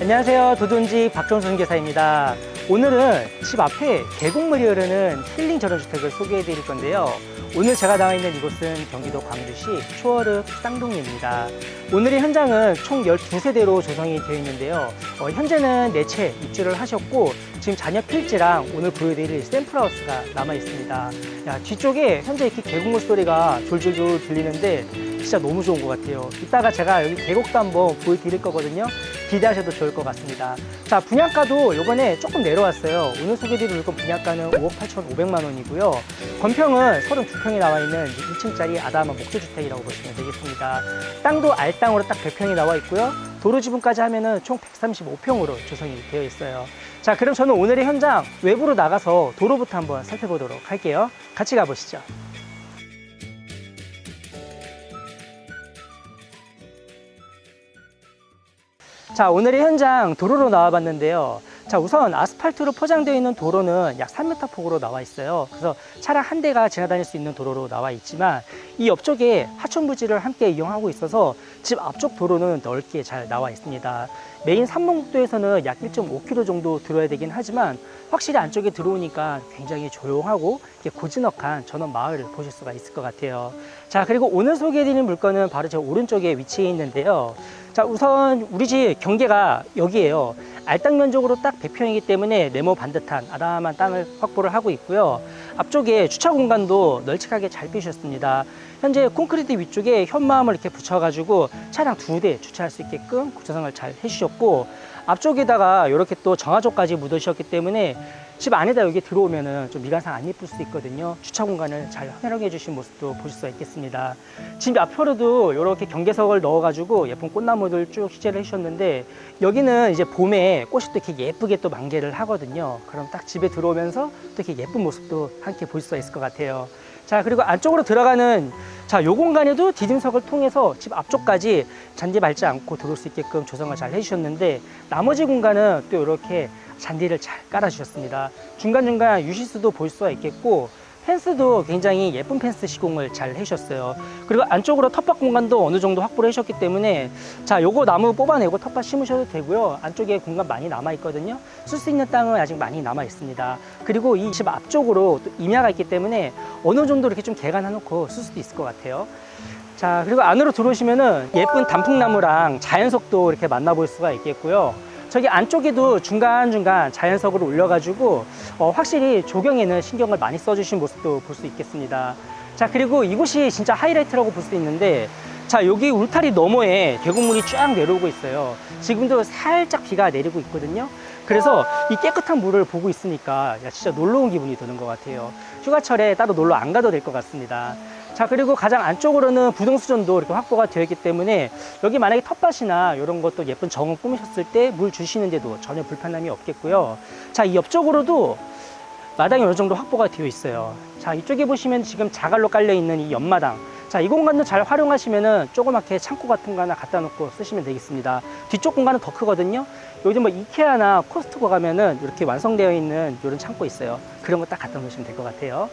안녕하세요. 도돈지 박정순 교사입니다. 오늘은 집 앞에 계곡물이 흐르는 힐링 전원주택을 소개해 드릴 건데요. 오늘 제가 나와 있는 이곳은 경기도 광주시 초월읍 쌍둥리입니다. 오늘의 현장은 총 12세대로 조성이 되어 있는데요. 어, 현재는 4채 입주를 하셨고 지금 자녀 필지랑 오늘 보여드릴 샘플하우스가 남아 있습니다. 야, 뒤쪽에 현재 이렇게 계곡물 소리가 졸졸졸 들리는데 진짜 너무 좋은 것 같아요. 이따가 제가 여기 계곡도 한번 보여드릴 거거든요. 기대하셔도 좋을 것 같습니다. 자, 분양가도 요번에 조금 내려왔어요. 오늘 소개드릴 물건 분양가는 5억 8천5백만 원이고요. 건평은 32평이 나와 있는 2층짜리 아담한 목조주택이라고 보시면 되겠습니다. 땅도 알땅으로 딱 100평이 나와 있고요. 도로 지분까지 하면은 총 135평으로 조성이 되어 있어요. 자, 그럼 저는 오늘의 현장 외부로 나가서 도로부터 한번 살펴보도록 할게요. 같이 가보시죠. 자, 오늘의 현장 도로로 나와봤는데요. 자, 우선 아스팔트로 포장되어 있는 도로는 약 3m 폭으로 나와 있어요. 그래서 차량 한 대가 지나다닐 수 있는 도로로 나와 있지만 이 옆쪽에 하천부지를 함께 이용하고 있어서 집 앞쪽 도로는 넓게 잘 나와 있습니다. 메인 삼봉국도에서는 약 1.5km 정도 들어야 되긴 하지만 확실히 안쪽에 들어오니까 굉장히 조용하고 고즈넉한 전원 마을을 보실 수가 있을 것 같아요. 자, 그리고 오늘 소개해드리는 물건은 바로 제 오른쪽에 위치해 있는데요. 자, 우선 우리 집 경계가 여기에요. 알땅 면적으로 딱 100평이기 때문에 네모 반듯한 아담한 땅을 확보를 하고 있고요. 앞쪽에 주차 공간도 널찍하게 잘 비우셨습니다. 현재 콘크리트 위쪽에 현마음을 이렇게 붙여가지고 차량 두 대 주차할 수 있게끔 구조상을 잘 해주셨고 앞쪽에다가 이렇게 또 정화조까지 묻으셨기 때문에 집 안에다 여기 들어오면은 좀 미관상 안 예쁠 수 있거든요. 주차 공간을 잘 활용해 주신 모습도 보실 수가 있겠습니다. 집 앞으로도 이렇게 경계석을 넣어가지고 예쁜 꽃나무들 쭉 시제를 해주셨는데 여기는 이제 봄에 꽃이 또 이렇게 예쁘게 또 만개를 하거든요. 그럼 딱 집에 들어오면서 또 이렇게 예쁜 모습도 함께 볼 수가 있을 것 같아요. 자, 그리고 안쪽으로 들어가는 자, 요 공간에도 디딤석을 통해서 집 앞쪽까지 잔디 밟지 않고 들어올 수 있게끔 조성을 잘 해주셨는데 나머지 공간은 또 이렇게 잔디를 잘 깔아주셨습니다. 중간중간 유시스도 볼 수가 있겠고 펜스도 굉장히 예쁜 펜스 시공을 잘 해주셨어요. 그리고 안쪽으로 텃밭 공간도 어느 정도 확보를 해주셨기 때문에 자, 요거 나무 뽑아내고 텃밭 심으셔도 되고요. 안쪽에 공간 많이 남아 있거든요. 쓸 수 있는 땅은 아직 많이 남아 있습니다. 그리고 이 집 앞쪽으로 또 임야가 있기 때문에 어느 정도 이렇게 좀 개간해 놓고 쓸 수도 있을 것 같아요. 자, 그리고 안으로 들어오시면은 예쁜 단풍나무랑 자연석도 이렇게 만나볼 수가 있겠고요. 저기 안쪽에도 중간중간 자연석을 올려가지고 어, 확실히 조경에는 신경을 많이 써주신 모습도 볼 수 있겠습니다. 자, 그리고 이곳이 진짜 하이라이트라고 볼 수 있는데 자, 여기 울타리 너머에 계곡물이 쫙 내려오고 있어요. 지금도 살짝 비가 내리고 있거든요. 그래서 이 깨끗한 물을 보고 있으니까 야, 진짜 놀러 온 기분이 드는 것 같아요. 휴가철에 따로 놀러 안 가도 될 것 같습니다. 자, 그리고 가장 안쪽으로는 부동수전도 이렇게 확보가 되어 있기 때문에 여기 만약에 텃밭이나 이런 것도 예쁜 정원 꾸미셨을 때 물 주시는데도 전혀 불편함이 없겠고요. 자, 이 옆쪽으로도 마당이 어느 정도 확보가 되어 있어요. 자, 이쪽에 보시면 지금 자갈로 깔려 있는 이 옆마당. 자, 이 공간도 잘 활용하시면은 조그맣게 창고 같은 거 하나 갖다 놓고 쓰시면 되겠습니다. 뒤쪽 공간은 더 크거든요. 요즘 뭐 이케아나 코스트코 가면은 이렇게 완성되어 있는 이런 창고 있어요. 그런 거 딱 갖다 놓으시면 될 것 같아요.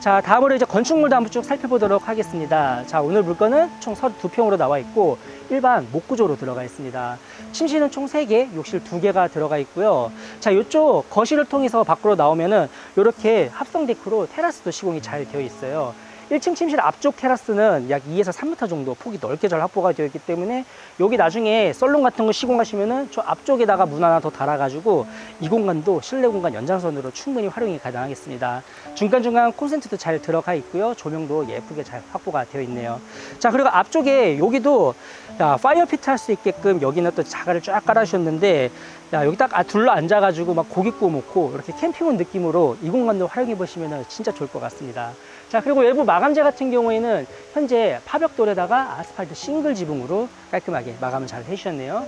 자, 다음으로 이제 건축물도 한번 쭉 살펴보도록 하겠습니다. 자, 오늘 물건은 총 32평으로 나와 있고 일반 목구조로 들어가 있습니다. 침실은 총 3개, 욕실 2개가 들어가 있고요. 자, 이쪽 거실을 통해서 밖으로 나오면은 이렇게 합성 데크로 테라스도 시공이 잘 되어 있어요. 1층 침실 앞쪽 테라스는 약 2에서 3m 정도 폭이 넓게 잘 확보가 되어 있기 때문에 여기 나중에 썰룸 같은 거 시공하시면은 저 앞쪽에다가 문 하나 더 달아가지고 이 공간도 실내 공간 연장선으로 충분히 활용이 가능하겠습니다. 중간중간 콘센트도 잘 들어가 있고요. 조명도 예쁘게 잘 확보가 되어 있네요. 자, 그리고 앞쪽에 여기도 야, 파이어 피트 할 수 있게끔 여기는 또 자갈을 쫙 깔아주셨는데 야, 여기 딱 아, 둘러 앉아가지고 막 고기 구워 먹고 이렇게 캠핑 온 느낌으로 이 공간도 활용해 보시면 진짜 좋을 것 같습니다. 자, 그리고 외부 마감재 같은 경우에는 현재 파벽돌에다가 아스팔트 싱글 지붕으로 깔끔하게 마감을 잘 해주셨네요.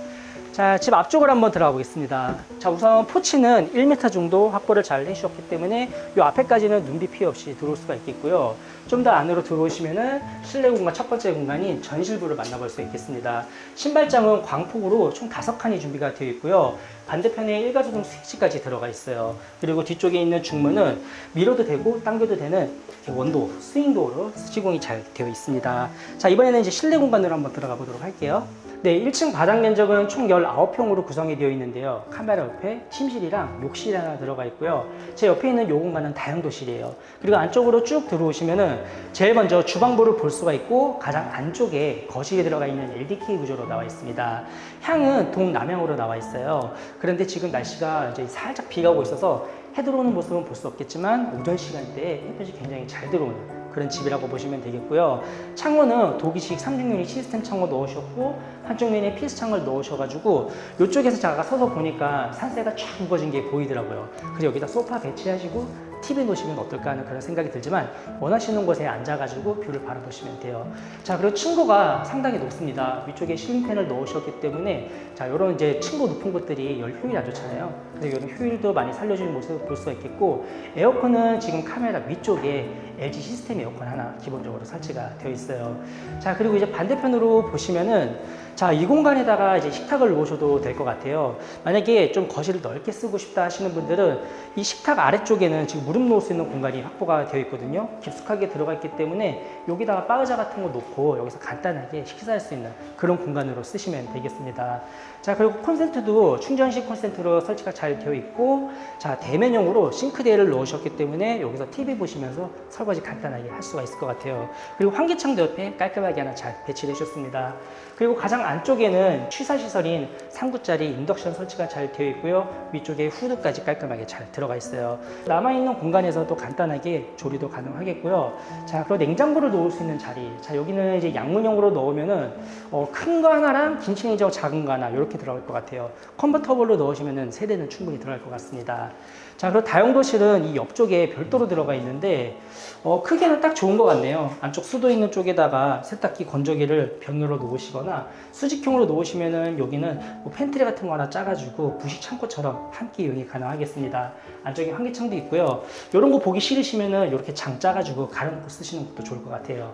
자, 집 앞쪽으로 한번 들어가 보겠습니다. 자, 우선 포치는 1m 정도 확보를 잘 해주셨기 때문에 이 앞에까지는 눈비 피해 없이 들어올 수가 있겠고요. 좀 더 안으로 들어오시면은 실내 공간 첫 번째 공간인 전실부를 만나볼 수 있겠습니다. 신발장은 광폭으로 총 다섯 칸이 준비가 되어 있고요. 반대편에 일가구동 스위치까지 들어가 있어요. 그리고 뒤쪽에 있는 중문은 밀어도 되고 당겨도 되는 원도, 스윙도어로 시공이 잘 되어 있습니다. 자, 이번에는 이제 실내 공간으로 한번 들어가 보도록 할게요. 네, 1층 바닥 면적은 총 19평으로 구성이 되어 있는데요. 카메라 옆에 침실이랑 욕실이 하나 들어가 있고요. 제 옆에 있는 요 공간은 다용도실이에요. 그리고 안쪽으로 쭉 들어오시면은 제일 먼저 주방부를 볼 수가 있고 가장 안쪽에 거실이 들어가 있는 LDK 구조로 나와 있습니다. 향은 동남향으로 나와 있어요. 그런데 지금 날씨가 이제 살짝 비가 오고 있어서 해 들어오는 모습은 볼 수 없겠지만 오전 시간대에 햇볕이 굉장히 잘 들어오는 그런 집이라고 보시면 되겠고요. 창호는 독일식 3중유리 시스템 창호 넣으셨고 한쪽 면에 피스 창을 넣으셔가지고 이쪽에서 제가 서서 보니까 산세가 쫙 우거진 게 보이더라고요. 그래서 여기다 소파 배치하시고 TV 놓으시면 어떨까 하는 그런 생각이 들지만 원하시는 곳에 앉아가지고 뷰를 바라보시면 돼요. 자 그리고 층고가 상당히 높습니다. 위쪽에 실링팬을 넣으셨기 때문에 자 이런 이제 층고 높은 곳들이 열 효율이 안 좋잖아요. 그래서 이런 효율도 많이 살려주는 모습을 볼 수가 있겠고 에어컨은 지금 카메라 위쪽에 LG 시스템 에어컨 하나 기본적으로 설치가 되어 있어요. 자 그리고 이제 반대편으로 보시면은 자 이 공간에다가 이제 식탁을 놓으셔도 될 것 같아요. 만약에 좀 거실을 넓게 쓰고 싶다 하시는 분들은 이 식탁 아래쪽에는 지금 무릎 놓을 수 있는 공간이 확보가 되어 있거든요. 깊숙하게 들어가 있기 때문에 여기다가 바 의자 같은 거 놓고 여기서 간단하게 식사할 수 있는 그런 공간으로 쓰시면 되겠습니다. 자 그리고 콘센트도 충전식 콘센트로 설치가 잘 되어 있고 자 대면형으로 싱크대를 넣으셨기 때문에 여기서 TV 보시면서 설거지 간단하게 할 수가 있을 것 같아요. 그리고 환기창도 옆에 깔끔하게 하나 잘 배치해 주셨습니다. 그리고 가장 안쪽에는 취사 시설인 3구짜리 인덕션 설치가 잘 되어 있고요. 위쪽에 후드까지 깔끔하게 잘 들어가 있어요. 남아있는 공간에서도 간단하게 조리도 가능하겠고요. 자, 그리고 냉장고를 놓을 수 있는 자리. 자, 여기는 이제 양문형으로 넣으면은 어, 큰 거 하나랑 김치 냉장고 작은 거 하나 이렇게 들어갈 것 같아요. 컨버터블로 넣으시면은 세대는 충분히 들어갈 것 같습니다. 자, 그리고 다용도실은 이 옆쪽에 별도로 들어가 있는데 어, 크기는 딱 좋은 것 같네요. 안쪽 수도 있는 쪽에다가 세탁기 건조기를 벽으로 놓으시거나 수직형으로 놓으시면은 여기는 뭐 팬트리 같은 거 하나 짜가지고 부식 창고처럼 함께 이용이 가능하겠습니다. 안쪽에 환기창도 있고요. 이런 거 보기 싫으시면은 이렇게 장 짜가지고 가려놓고 쓰시는 것도 좋을 것 같아요.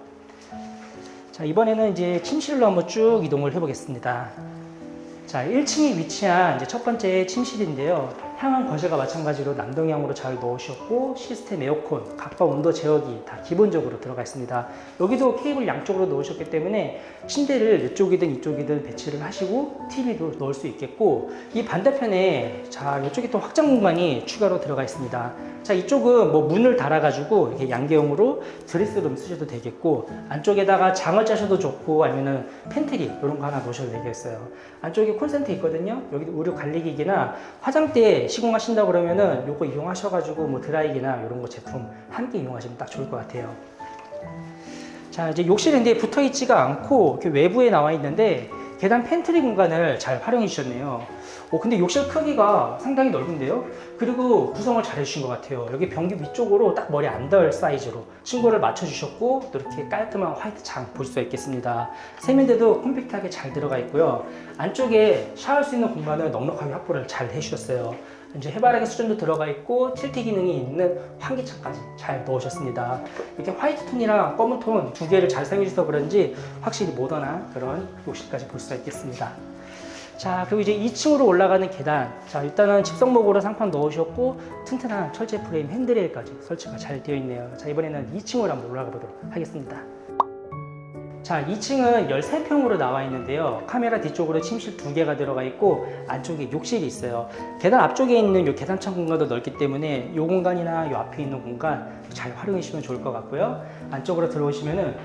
자, 이번에는 이제 침실로 한번 쭉 이동을 해보겠습니다. 자, 1층에 위치한 이제 첫 번째 침실인데요. 향은 거실과 마찬가지로 남동향으로 잘 넣으셨고 시스템 에어컨, 각방 온도 제어기 다 기본적으로 들어가 있습니다. 여기도 케이블 양쪽으로 넣으셨기 때문에 침대를 이쪽이든 이쪽이든 배치를 하시고 TV도 넣을 수 있겠고 이 반대편에 자 이쪽에 또 확장 공간이 추가로 들어가 있습니다. 자 이쪽은 뭐 문을 달아가지고 이렇게 양계형으로 드레스룸 쓰셔도 되겠고 안쪽에다가 장을 짜셔도 좋고 아니면은 팬트리 이런 거 하나 놓으셔도 되겠어요. 안쪽에 콘센트 있거든요. 여기 의류 관리기기나 화장대 시공하신다 그러면은 요거 이용하셔가지고 뭐 드라이기나 이런 거 제품 함께 이용하시면 딱 좋을 것 같아요. 자 이제 욕실인데 붙어 있지가 않고 이렇게 외부에 나와 있는데 계단 팬트리 공간을 잘 활용해 주셨네요. 오, 근데 욕실 크기가 상당히 넓은데요? 그리고 구성을 잘 해주신 것 같아요. 여기 변기 위쪽으로 딱 머리 안 닿을 사이즈로 친구를 맞춰주셨고, 또 이렇게 깔끔한 화이트 창 볼 수가 있겠습니다. 세면대도 컴팩트하게 잘 들어가 있고요. 안쪽에 샤워할 수 있는 공간을 넉넉하게 확보를 잘 해주셨어요. 이제 해바라기 수전도 들어가 있고 틸트 기능이 있는 환기창까지 잘 넣으셨습니다. 이렇게 화이트 톤이랑 검은 톤 두 개를 잘 사용해 주셔서 그런지 확실히 모던한 그런 욕실까지 볼 수가 있겠습니다. 자 그리고 이제 2층으로 올라가는 계단 자 일단은 집성목으로 상판 넣으셨고 튼튼한 철제 프레임 핸드레일까지 설치가 잘 되어 있네요 자 이번에는 2층으로 한번 올라가 보도록 하겠습니다 자 2층은 13평으로 나와 있는데요. 카메라 뒤쪽으로 침실 두 개가 들어가 있고 안쪽에 욕실이 있어요. 계단 앞쪽에 있는 요 계단창 공간도 넓기 때문에 요 공간이나 요 앞에 있는 공간 잘 활용해 주시면 좋을 것 같고요. 안쪽으로 들어오시면은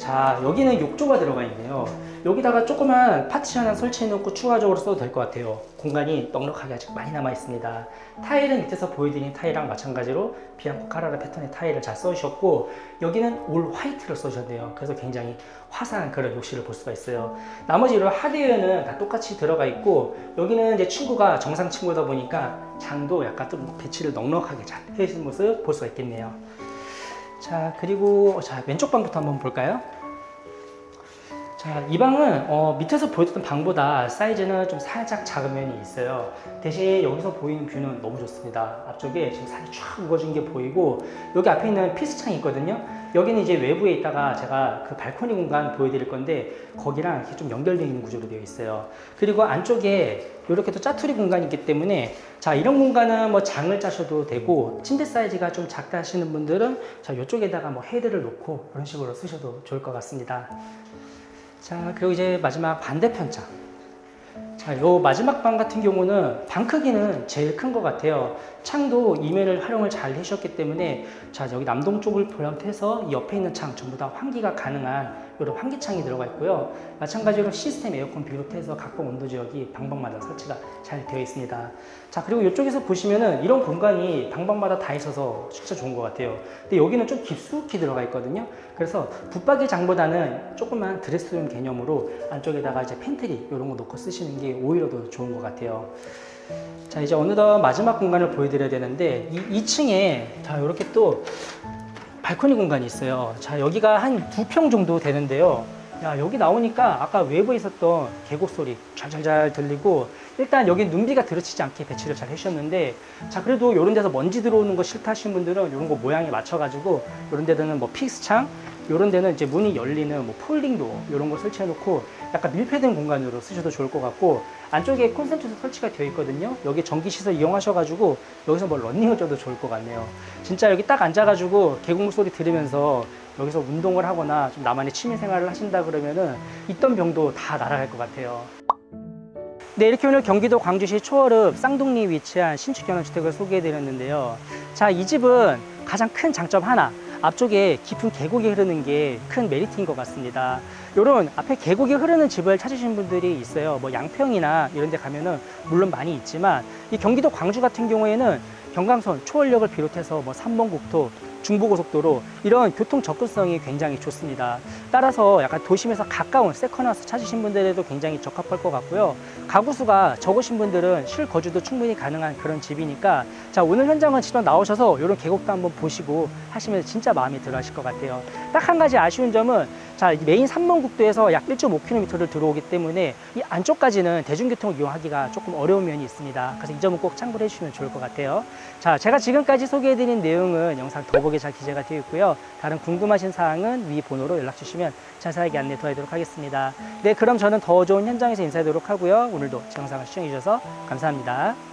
자 여기는 욕조가 들어가 있네요. 여기다가 조그만 파티션 하나 설치해 놓고 추가적으로 써도 될 것 같아요. 공간이 넉넉하게 아직 많이 남아 있습니다. 타일은 밑에서 보여드린 타일이랑 마찬가지로 비앙코 카라라 패턴의 타일을 잘 써주셨고 여기는 올 화이트를 써주셨네요. 그래서 굉장히 화사한 그런 욕실을 볼 수가 있어요. 나머지 이런 하드웨어는 다 똑같이 들어가 있고 여기는 이제 친구가 정상 친구다 보니까 장도 약간 좀 배치를 넉넉하게 잘 해주신 모습 볼 수가 있겠네요 자 그리고 자 왼쪽 방부터 한번 볼까요? 자, 이 방은 어, 밑에서 보였던 방보다 사이즈는 좀 살짝 작은 면이 있어요. 대신 여기서 보이는 뷰는 너무 좋습니다. 앞쪽에 지금 살이 쫙 우거진 게 보이고 여기 앞에 있는 피스창이 있거든요. 여기는 이제 외부에 있다가 제가 그 발코니 공간 보여드릴 건데 거기랑 이렇게 좀 연결되어 있는 구조로 되어 있어요. 그리고 안쪽에 이렇게 또 짜투리 공간이 있기 때문에 자 이런 공간은 뭐 장을 짜셔도 되고 침대 사이즈가 좀 작다 하시는 분들은 자 이쪽에다가 뭐 헤드를 놓고 그런 식으로 쓰셔도 좋을 것 같습니다. 자, 그리고 이제 마지막 반대편 장. 자, 요 마지막 방 같은 경우는 방 크기는 제일 큰 것 같아요. 창도 이면을 활용을 잘 해주셨기 때문에 자 여기 남동 쪽을 포함해서 이 옆에 있는 창 전부 다 환기가 가능한 이런 환기창이 들어가 있고요. 마찬가지로 시스템 에어컨 비롯해서 각종 온도 지역이 방방마다 설치가 잘 되어 있습니다. 자 그리고 이쪽에서 보시면은 이런 공간이 방방마다 다 있어서 진짜 좋은 것 같아요. 근데 여기는 좀 깊숙이 들어가 있거든요. 그래서 붙박이 장보다는 조그만 드레스룸 개념으로 안쪽에다가 이제 팬트리 이런 거 놓고 쓰시는 게 오히려 더 좋은 것 같아요. 자 이제 어느덧 마지막 공간을 보여드려야 되는데 이 2층에 자 이렇게 또 발코니 공간이 있어요. 자 여기가 한 두 평 정도 되는데요. 야 여기 나오니까 아까 외부에 있었던 계곡 소리 잘잘잘 들리고 일단 여기 눈비가 들어치지 않게 배치를 잘 해주셨는데 자 그래도 이런 데서 먼지 들어오는 거 싫다 하시는 분들은 이런 거 모양에 맞춰가지고 이런 데는 뭐 픽스 창 이런 데는 이제 문이 열리는 뭐 폴딩도 이런 거 설치해 놓고 약간 밀폐된 공간으로 쓰셔도 좋을 것 같고 안쪽에 콘센트도 설치가 되어 있거든요 여기 전기 시설 이용하셔가지고 여기서 뭐 런닝을 쪄도 좋을 것 같네요 진짜 여기 딱 앉아가지고 계곡물 소리 들으면서 여기서 운동을 하거나 좀 나만의 취미 생활을 하신다 그러면은 있던 병도 다 날아갈 것 같아요 네, 이렇게 오늘 경기도 광주시 초월읍 쌍둥리에 위치한 신축 경영주택을 소개해 드렸는데요. 자, 이 집은 가장 큰 장점 하나. 앞쪽에 깊은 계곡이 흐르는 게 큰 메리트인 것 같습니다. 요런 앞에 계곡이 흐르는 집을 찾으신 분들이 있어요. 뭐 양평이나 이런 데 가면은 물론 많이 있지만 이 경기도 광주 같은 경우에는 경강선, 초월역을 비롯해서 뭐 삼봉국토, 중부고속도로 이런 교통 접근성이 굉장히 좋습니다. 따라서 약간 도심에서 가까운 세컨하우스 찾으신 분들에도 굉장히 적합할 것 같고요. 가구 수가 적으신 분들은 실거주도 충분히 가능한 그런 집이니까 자 오늘 현장은 직접 나오셔서 이런 계곡도 한번 보시고 하시면 진짜 마음에 들어 하실 것 같아요. 딱 한 가지 아쉬운 점은 자 메인 삼봉국도에서 약 1.5km를 들어오기 때문에 이 안쪽까지는 대중교통을 이용하기가 조금 어려운 면이 있습니다. 그래서 이 점은 꼭 참고를 해주시면 좋을 것 같아요. 자 제가 지금까지 소개해드린 내용은 영상 더보기에 잘 기재가 되어 있고요. 다른 궁금하신 사항은 위 번호로 연락 주시면 자세하게 안내 도와드리도록 하겠습니다. 네 그럼 저는 더 좋은 현장에서 인사드리도록 하고요. 오늘도 제 영상을 시청해 주셔서 감사합니다.